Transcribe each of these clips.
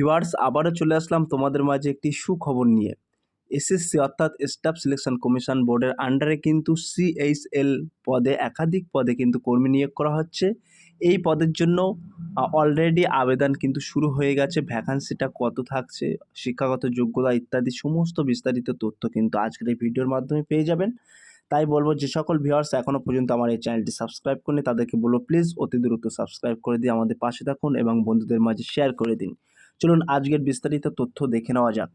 Viewers, আবারও চলে আসলাম তোমাদের মাঝে একটি সুখবর নিয়ে। এসএসসি অর্থাৎ স্টাফ সিলেকশন কমিশন বোর্ডের আন্ডারে কিন্তু সিএইচএল পদে, একাধিক পদে কিন্তু কর্মী নিয়োগ করা হচ্ছে। এই পদের জন্য অলরেডি আবেদন কিন্তু শুরু হয়ে গেছে। ভ্যাকান্সিটা কত থাকছে, শিক্ষাগত যোগ্যতা ইত্যাদি সমস্ত বিস্তারিত তথ্য কিন্তু আজকের এই ভিডিওর মাধ্যমে পেয়ে যাবেন। তাই বলব যে সকল ভিউয়ার্স এখনও পর্যন্ত আমার এই চ্যানেলটি সাবস্ক্রাইব করেনি তাদেরকে বলব, প্লিজ অতি দ্রুত সাবস্ক্রাইব করে দিয়ে আমাদের পাশে থাকুন এবং বন্ধুদের মাঝে শেয়ার করে দিন। চলুন আজকের বিস্তারিত তথ্য দেখে নেওয়া যাক।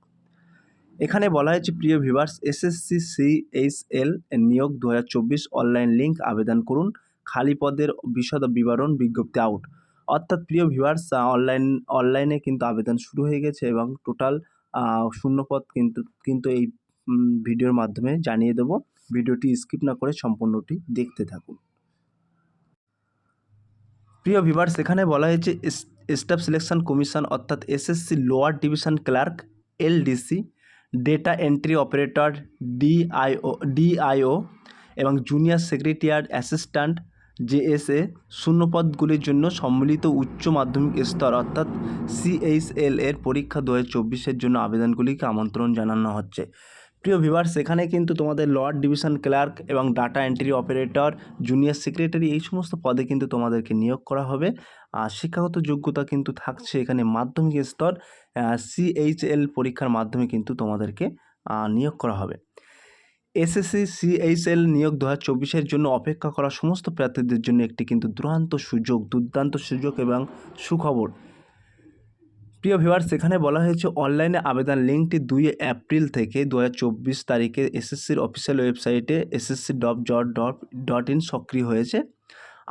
এখানে বলা হয়েছে, প্রিয় ভিভার্স এসএসসি সিএইচএল নিয়োগ দু হাজার চব্বিশ অনলাইন লিঙ্ক আবেদন করুন। খালি পদের বিশদ বিবরণ, বিজ্ঞপ্তি আউট অর্থাৎ, প্রিয় ভিভার্স অনলাইন অনলাইনে কিন্তু আবেদন শুরু হয়ে গেছে এবং টোটাল শূন্যপদ কিন্তু কিন্তু এই ভিডিওর মাধ্যমে জানিয়ে দেব। ভিডিওটি স্কিপ না করে সম্পূর্ণটি দেখতে থাকুন। প্রিয় ভিভার্স এখানে বলা হয়েছে স্টাফ সিলেকশন কমিশন অর্থাৎ SSC lower division clerk, LDC, data entry operator, DIO DIO এবং জুনিয়র সেক্রেটারিয়ার অ্যাসিস্ট্যান্ট, জেএসএ শূন্যপদগুলির জন্য সম্মিলিত উচ্চ মাধ্যমিক স্তর অর্থাৎ সিএইচএল এর পরীক্ষা দু হাজার জন্য আবেদনগুলিকে আমন্ত্রণ জানানো হচ্ছে। প্রিয় ভিভার্স এখানে কিন্তু তোমাদের লোয়ার ডিভিশন ক্লার্ক এবং data entry operator, junior secretary এই সমস্ত পদে কিন্তু তোমাদেরকে নিয়োগ করা হবে। আর শিক্ষাগত যোগ্যতা কিন্তু থাকছে এখানে মাধ্যমিক স্তর সিএইচএল পরীক্ষার মাধ্যমে কিন্তু তোমাদেরকে নিয়োগ করা হবে। এসএসসি সিএইচএল নিয়োগ দু হাজার জন্য অপেক্ষা করা সমস্ত প্রার্থীদের জন্য একটি কিন্তু দুরান্ত সুযোগ, দুর্দান্ত সুযোগ এবং সুখবর। প্রিয় ভিউয়ার্স, এখানে বলা হয়েছে অনলাইনে আবেদন লিঙ্কটি দুই এপ্রিল থেকে দু হাজার চব্বিশ তারিখে এসএসসির অফিসিয়াল ওয়েবসাইটে এসএসসি ডট জট ডট ডট ইন সক্রিয় হয়েছে।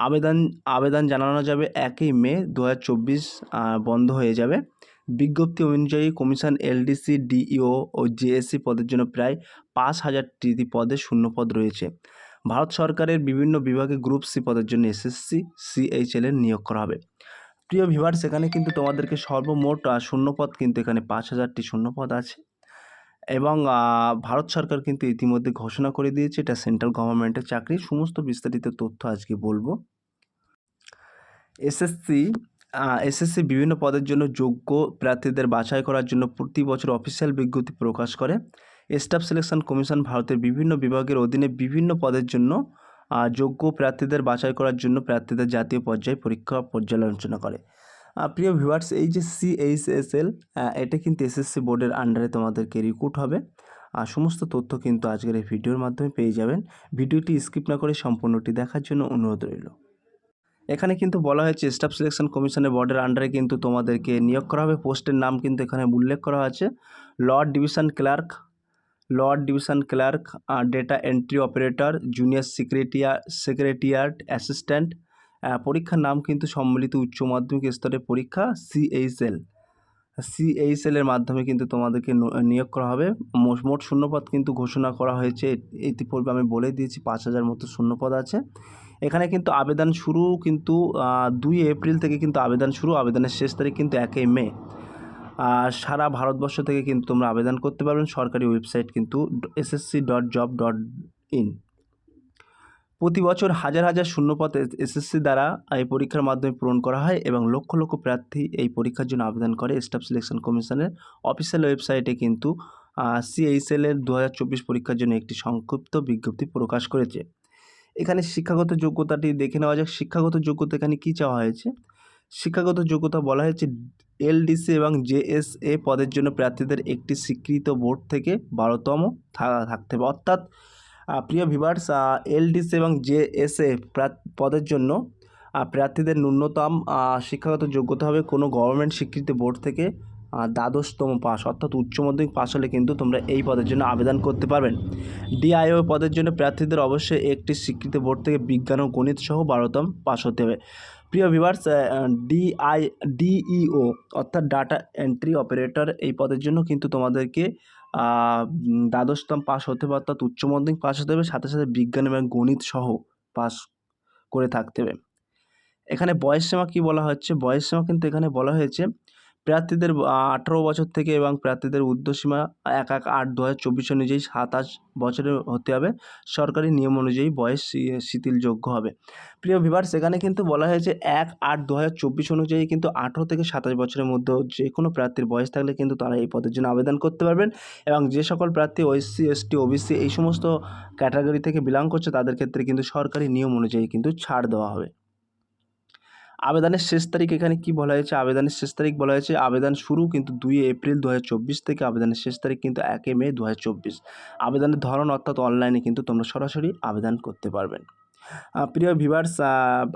আবেদন আবেদন জানানো যাবে একই মে দু হাজার চব্বিশ বন্ধ হয়ে যাবে। বিজ্ঞপ্তি অনুযায়ী কমিশন এলডিসি, ডিইও ও জেএসসি পদের জন্য প্রায় পাঁচ হাজারটি পদে শূন্যপদ রয়েছে। ভারত সরকারের বিভিন্ন বিভাগে গ্রুপ সি পদের জন্য এসএসসি, সিএইচএল এর নিয়োগ করা হবে। প্রিয় ভিভার্স এখানে কিন্তু তোমাদেরকে সর্বমোট শূন্যপদ কিন্তু এখানে পাঁচ হাজারটি শূন্যপদ আছে। এবং ভারত সরকার কিন্তু ইতিমধ্যে ঘোষণা করে দিয়েছে, এটা সেন্ট্রাল গভর্নমেন্টের চাকরি। সমস্ত বিস্তারিত তথ্য আজকে বলব। এসএসসি এসএসসি বিভিন্ন পদের জন্য যোগ্য প্রার্থীদের বাছাই করার জন্য প্রতি বছর অফিসিয়াল বিজ্ঞপ্তি প্রকাশ করে। স্টাফ সিলেকশন কমিশন ভারতের বিভিন্ন বিভাগের অধীনে বিভিন্ন পদের জন্য যোগ্য প্রার্থীদের বাছাই করার জন্য প্রার্থীদের জাতীয় পর্যায়ে পরীক্ষা পর্যালোচনা করে। প্রিয় ভিউয়ার্স, এই যে সিএইচএসএল এটা কিন্তু এসএসসি বোর্ডের আন্ডারে তোমাদেরকে রিক্রুট হবে। আর সমস্ত তথ্য কিন্তু আজকের এই ভিডিওর মাধ্যমে পেয়ে যাবেন। ভিডিওটি স্কিপ না করে সম্পূর্ণটি দেখার জন্য অনুরোধ রইল। এখানে কিন্তু বলা হয়েছে স্টাফ সিলেকশন কমিশনের বোর্ডের আন্ডারে কিন্তু তোমাদেরকে নিয়োগ করা হবে। পোস্টের নাম কিন্তু এখানে উল্লেখ করা আছে। Lower division clerk lower division clerk data entry operator, junior secretariat secretariat assistant পরীক্ষার নাম কিন্তু সম্মিলিত উচ্চ মাধ্যমিক স্তরের পরীক্ষা সিএইচএল সিএইচএল এর মাধ্যমে কিন্তু তোমাদেরকে নিয়োগ করা হবে। মোট- শূন্যপদ কিন্তু ঘোষণা করা হয়েছে। ইতিপূর্বে আমি বলে দিয়েছি, পাঁচ হাজার মতো শূন্যপদ আছে। এখানে কিন্তু আবেদন শুরু কিন্তু দুই এপ্রিল থেকে কিন্তু আবেদন শুরু। আবেদনের শেষ তারিখ কিন্তু একই মে। সারা ভারতবর্ষ থেকে কিন্তু তোমরা আবেদন করতে পারবেন। সরকারি ওয়েবসাইট কিন্তু SSC dot job dot in. প্রতি বছর হাজার হাজার শূন্যপদ এসএসসি দ্বারা এই পরীক্ষার মাধ্যমে পূরণ করা হয় এবং লক্ষ লক্ষ প্রার্থী এই পরীক্ষার জন্য আবেদন করে। স্টাফ সিলেকশন কমিশনের অফিসিয়াল ওয়েবসাইটে কিন্তু সিএইচএল এর দু হাজার চব্বিশ পরীক্ষার জন্য একটি সংক্ষিপ্ত বিজ্ঞপ্তি প্রকাশ করেছে। এখানে শিক্ষাগত যোগ্যতাটি দেখে নেওয়া যাক। শিক্ষাগত যোগ্যতা এখানে কী চাওয়া হয়েছে? শিক্ষাগত যোগ্যতা বলা হয়েছে এলডিসি এবং জেএসএ পদের জন্য প্রার্থীদের একটি স্বীকৃত বোর্ড থেকে বারোতম থাকতে হবে। অর্থাৎ প্রিয় ভিভার্স এলডিসি এবং জেএসএ পদের জন্য প্রার্থীদের ন্যূনতম শিক্ষাগত যোগ্যতা হবে কোনো গভর্নমেন্ট স্বীকৃত বোর্ড থেকে দ্বাদশতম পাস, অর্থাৎ উচ্চ মাধ্যমিক পাস হলে কিন্তু তোমরা এই পদের জন্য আবেদন করতে পারবেন। ডিআইও পদের জন্য প্রার্থীদের অবশ্যই একটি স্বীকৃত বোর্ড থেকে বিজ্ঞান ও গণিত সহ বারোতম পাস হতে হবে। প্রিয় ভিভার্স ডিআই ডিইও অর্থাৎ ডাটা এন্ট্রি অপারেটর এই পদের জন্য কিন্তু তোমাদেরকে দ্বাদশতম পাস হতে হবে অর্থাৎ উচ্চ মাধ্যমিক পাস হতে হবে, সাথে সাথে বিজ্ঞান এবং গণিত সহ পাস করে থাকতে হবে। এখানে বয়স সীমা কী বলা হচ্ছে? বয়স সীমা কিন্তু এখানে বলা হয়েছে প্রার্থীদের আঠারো বছর থেকে এবং প্রার্থীদের ঊর্ধ্বসীমা এক এক আট দু হাজার চব্বিশ অনুযায়ী সাতাশ বছরের হতে হবে। সরকারি নিয়ম অনুযায়ী বয়স শিথিলযোগ্য হবে। প্রিয় ভিভার সেখানে কিন্তু বলা হয়েছে এক আট দু হাজার চব্বিশ অনুযায়ী কিন্তু আঠেরো থেকে সাতাশ বছরের মধ্যে যে কোনো প্রার্থীর বয়স থাকলে কিন্তু তারা এই পদের জন্য আবেদন করতে পারবেন এবং যে সকল প্রার্থী ওএসসি এসটি ওবিসি এই সমস্ত ক্যাটাগরি থেকে বিলং করছে, তাদের ক্ষেত্রে কিন্তু সরকারি নিয়ম অনুযায়ী কিন্তু ছাড় দেওয়া হবে। আবেদনের শেষ তারিখ এখানে কি বলা হয়েছে? আবেদনের শেষ তারিখ বলা হয়েছে, আবেদন শুরু কিন্তু দুই এপ্রিল দু হাজার চব্বিশ থেকে আবেদনের শেষ তারিখ কিন্তু একে মে দু হাজার চব্বিশ। আবেদনের ধরন অর্থাৎ অনলাইনে কিন্তু তোমরা সরাসরি আবেদন করতে পারবেন প্রিয় ভিভার্স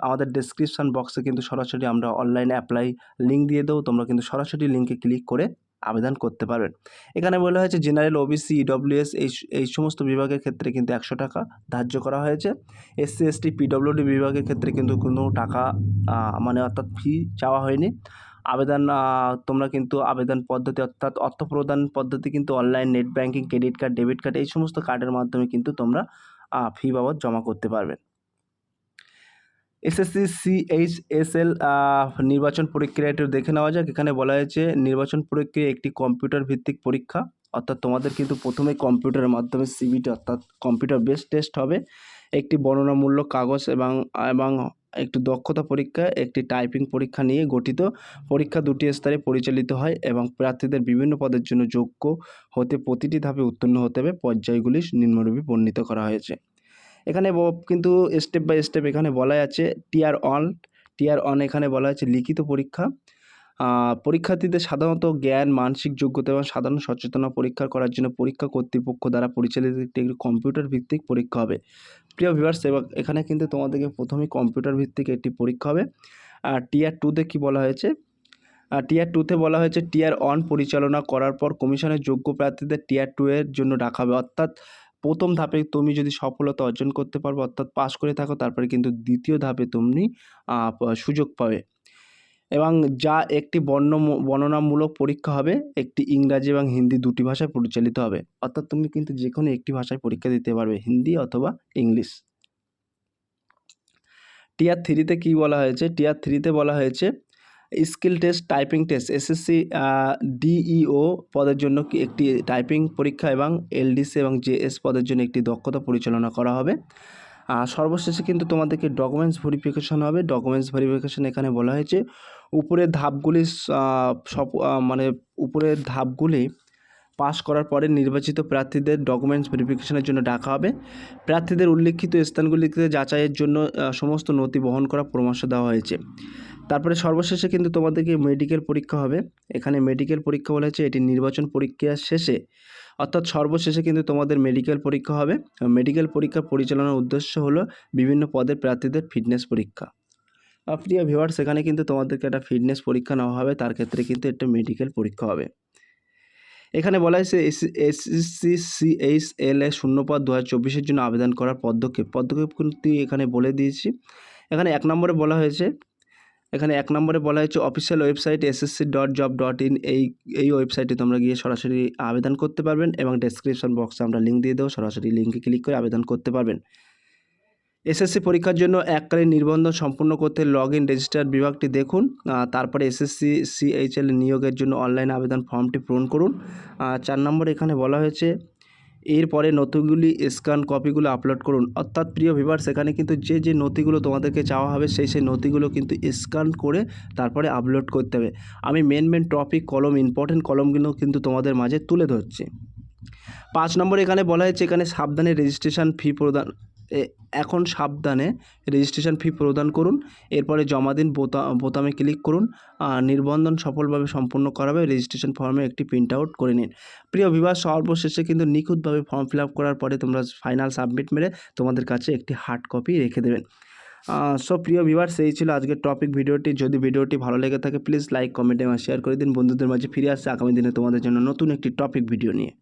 আমাদের ডেসক্রিপশন বক্সে কিন্তু সরাসরি আমরা অনলাইনে অ্যাপ্লাই লিঙ্ক দিয়ে দেবো। তোমরা কিন্তু সরাসরি লিঙ্কে ক্লিক করে আবেদন করতে পারবেন। এখানে বলা হয়েছে জেনারেল ওবিসি ইডব্লিউএস এই এই সমস্ত বিভাগের ক্ষেত্রে কিন্তু একশো টাকা ধার্য করা হয়েছে। এসসি এসটি পিডব্লিউডি বিভাগের ক্ষেত্রে কিন্তু কোনো টাকা মানে অর্থাৎ ফি চাওয়া হয়নি। আবেদন তোমরা কিন্তু আবেদন পদ্ধতি অর্থাৎ অর্থ প্রদান পদ্ধতি কিন্তু online net banking credit card debit card এই সমস্ত কার্ডের মাধ্যমে কিন্তু তোমরা ফি বাবদ জমা করতে পারবে। এসএসসি সিএইচ এস এল নির্বাচন প্রক্রিয়া একটু দেখে নেওয়া যাক। এখানে বলা হয়েছে, নির্বাচন প্রক্রিয়া একটি কম্পিউটার ভিত্তিক পরীক্ষা। অর্থাৎ তোমাদের কিন্তু প্রথমে কম্পিউটারের মাধ্যমে সিবিটি অর্থাৎ কম্পিউটার বেস টেস্ট হবে। একটি বর্ণনামূলক কাগজ এবং এবং একটি দক্ষতা পরীক্ষা, একটি টাইপিং পরীক্ষা নিয়ে গঠিত। পরীক্ষা দুটি স্তরে পরিচালিত হয় এবং প্রার্থীদের বিভিন্ন পদের জন্য যোগ্য হতে প্রতিটি ধাপে উত্তীর্ণ হতে হবে। পর্যায়গুলি নিম্নরূপে বর্ণিত করা হয়েছে। এখানে কিন্তু স্টেপ বাই স্টেপ এখানে বলা আছে টিয়ার অন টিয়ার অন এখানে বলা আছে লিখিত পরীক্ষা। পরীক্ষার্থীদের সাধারণত জ্ঞান, মানসিক যোগ্যতা এবং সাধারণ সচেতনতা পরীক্ষা করার জন্য পরীক্ষা কর্তৃপক্ষ দ্বারা পরিচালিত একটি কম্পিউটার ভিত্তিক পরীক্ষা হবে। প্রিয় ভিউয়ার্স এবং এখানে কিন্তু তোমাদেরকে প্রথমেই কম্পিউটার ভিত্তিক একটি পরীক্ষা হবে। আর টিয়ার টুতে কী বলা হয়েছে? টিয়ার টুতে বলা হয়েছে টিয়ার ওয়ান পরিচালনা করার পর কমিশনের যোগ্য প্রার্থীদের টিয়ার টু এর জন্য রাখা হবে। অর্থাৎ প্রথম ধাপে তুমি যদি সফলতা অর্জন করতে পারবে, অর্থাৎ পাস করে থাকো, তারপরে কিন্তু দ্বিতীয় ধাপে তুমি সুযোগ পাবে। এবং যা একটি বর্ণ, বর্ণনামূলক পরীক্ষা হবে, একটি ইংরাজি এবং হিন্দি দুটি ভাষায় পরিচালিত হবে। অর্থাৎ তুমি কিন্তু যে কোনো একটি ভাষায় পরীক্ষা দিতে পারবে, হিন্দি অথবা ইংলিশ। টিয়ার থ্রিতে কী বলা হয়েছে? টিয়ার থ্রিতে বলা হয়েছে skill test, typing test, SSC DEO পদের জন্য একটি টাইপিং পরীক্ষা এবং এলডিসি এবং জেএস পদের জন্য একটি দক্ষতা পরিচালনা করা হবে। সর্বশেষে কিন্তু তোমাদেরকে ডকুমেন্টস ভেরিফিকেশন হবে। ডকুমেন্টস ভেরিফিকেশন এখানে বলা হয়েছে, উপরের ধাপগুলি সব মানে উপরের ধাপগুলি পাস করার পরে নির্বাচিত প্রার্থীদের ডকুমেন্টস ভেরিফিকেশনের জন্য ডাকা হবে। প্রার্থীদের উল্লেখিত স্থানগুলিতে যাচাইয়ের জন্য সমস্ত নথি বহন করার পরামর্শ দেওয়া হয়েছে। তারপরে সর্বশেষে কিন্তু তোমাদেরকে মেডিকেল পরীক্ষা হবে। এখানে মেডিকেল পরীক্ষা বলা হয়েছে, এটি নির্বাচন পরীক্ষার শেষে। অর্থাৎ সর্বশেষে কিন্তু তোমাদের মেডিকেল পরীক্ষা হবে। মেডিকেল পরীক্ষা পরিচালনার উদ্দেশ্য হলো বিভিন্ন পদের প্রার্থীদের ফিটনেস পরীক্ষা। প্রিয় ভিউয়ার সেখানে কিন্তু তোমাদেরকে একটা ফিটনেস পরীক্ষা নেওয়া হবে। তার ক্ষেত্রে কিন্তু একটা মেডিকেল পরীক্ষা হবে। এখানে বলা হয়েছে এস এসসি সিএইচ এল এ শূন্যপদ দু হাজার চব্বিশের জন্য আবেদন করার পদক্ষেপ। পদক্ষেপ কিন্তু এখানে বলে দিয়েছি। এখানে এক নম্বরে বলা হয়েছে এখানে এক নম্বরে বলা হয়েছে official website SSC dot job dot in এই এই ওয়েবসাইটে তোমরা গিয়ে সরাসরি আবেদন করতে পারবেন এবং ডেসক্রিপশন বক্সে আমরা লিঙ্ক দিয়ে দেবো, সরাসরি লিঙ্কে ক্লিক করে আবেদন করতে পারবেন। এসএসসি পরীক্ষার জন্য এককালীন নিবন্ধন সম্পূর্ণ করতে লগ ইন রেজিস্টার বিভাগটি দেখুন তারপরে এসএসসি সিএইচএল নিয়োগের জন্য অনলাইন আবেদন ফর্মটি পূরণ করুন। চার নম্বর এখানে বলা হয়েছে এরপরে নথিগুলি স্ক্যান কপিগুলো আপলোড করুন। অর্থাৎ প্রিয় ভিভার সেখানে কিন্তু যে যে নথিগুলো তোমাদেরকে চাওয়া হবে, সেই সেই নথিগুলো কিন্তু স্ক্যান করে তারপরে আপলোড করতে হবে। আমি মেন মেন টপিক কলম ইম্পর্টেন্ট কলমগুলো কিন্তু তোমাদের মাঝে তুলে ধরছি। পাঁচ নম্বর এখানে বলা হয়েছে, এখানে সাবধানে রেজিস্ট্রেশন ফি প্রদান এখন সাবধানে রেজিস্ট্রেশন ফি প্রদান করুন এরপরে জমা দিন বোতা বোতামে ক্লিক করুন আহ, নিবন্ধন সফলভাবে সম্পূর্ণ করাবে রেজিস্ট্রেশন ফর্মে একটি প্রিন্ট আউট করে নিন। প্রিয় বিভাগ সর্বশেষে কিন্তু নিখুঁতভাবে ফর্ম ফিল করার পরে তোমরা ফাইনাল সাবমিট মেরে তোমাদের কাছে একটি হার্ড কপি রেখে দেবেন। সো প্রিয় ভিভার্স সেই ছিল আজকের টপিক ভিডিওটি। যদি ভিডিওটি ভালো লেগে থাকে প্লিজ লাইক কমেন্ট এবং শেয়ার করে দিন। বন্ধুদের মাঝে ফিরে আসছে আগামী দিনে তোমাদের জন্য নতুন একটি টপিক ভিডিও নিয়ে।